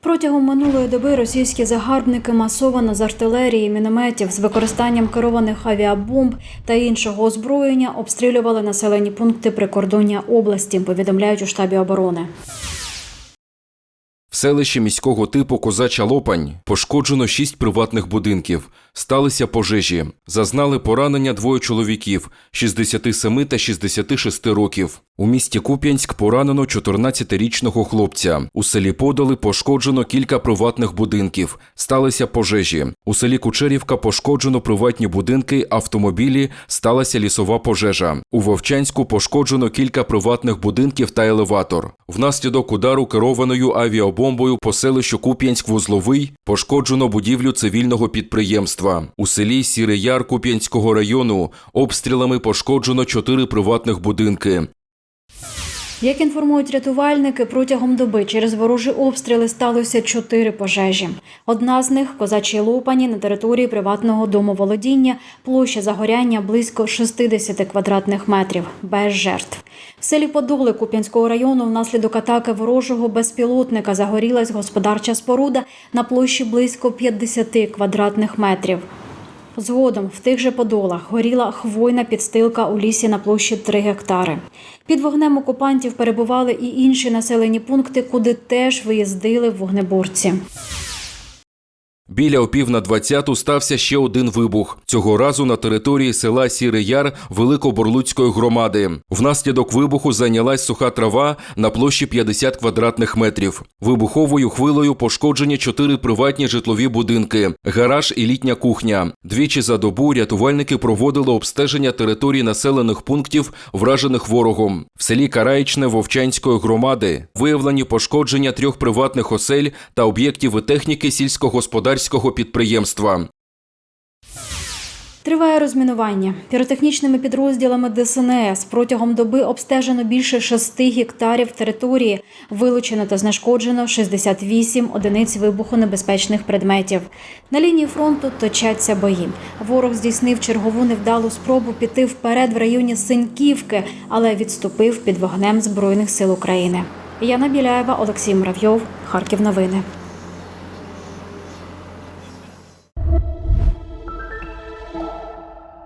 Протягом минулої доби російські загарбники масовано з артилерії, мінометів з використанням керованих авіабомб та іншого озброєння обстрілювали населені пункти прикордоння області. Повідомляють у штабі оборони. В селищі міського типу Козача Лопань пошкоджено шість приватних будинків. Сталися пожежі. Зазнали поранення двоє чоловіків 67 та 66 років. У місті Куп'янськ поранено 14-річного хлопця. У селі Подоли пошкоджено кілька приватних будинків. Сталися пожежі. У селі Кучерівка пошкоджено приватні будинки, автомобілі, сталася лісова пожежа. У Вовчанську пошкоджено кілька приватних будинків та елеватор. Внаслідок удару керованою авіабомбою по селищу Куп'янськ-Вузловий пошкоджено будівлю цивільного підприємства. У селі Сірий Яр Куп'янського району обстрілами пошкоджено чотири приватних будинки. Як інформують рятувальники, протягом доби через ворожі обстріли сталося чотири пожежі. Одна з них козачій лопані на території приватного домоволодіння, площа загоряння близько 60 квадратних метрів, без жертв. В селі Подоли Куп'янського району внаслідок атаки ворожого безпілотника загорілась господарча споруда на площі близько 50 квадратних метрів. Згодом в тих же подолах горіла хвойна підстилка у лісі на площі 3 гектари. Під вогнем окупантів перебували і інші населені пункти, куди теж виїздили вогнеборці. Біля опів на 20 стався ще один вибух. Цього разу на території села Сірий Яр Великоборлуцької громади. Внаслідок вибуху зайнялась суха трава на площі 50 квадратних метрів. Вибуховою хвилею пошкоджені чотири приватні житлові будинки, гараж і літня кухня. Двічі за добу рятувальники проводили обстеження території населених пунктів, вражених ворогом. В селі Караїчне Вовчанської громади виявлені пошкодження трьох приватних осель та об'єктів і техніки сільськогосподарського підприємства. Триває розмінування. Піротехнічними підрозділами ДСНС протягом доби обстежено більше 6 гектарів території, вилучено та знешкоджено 68 одиниць вибухонебезпечних предметів. На лінії фронту точаться бої. Ворог здійснив чергову невдалу спробу піти вперед в районі Синьківки, але відступив під вогнем Збройних сил України. Яна Біляєва, Олексій Муравйов, Харків. Новини.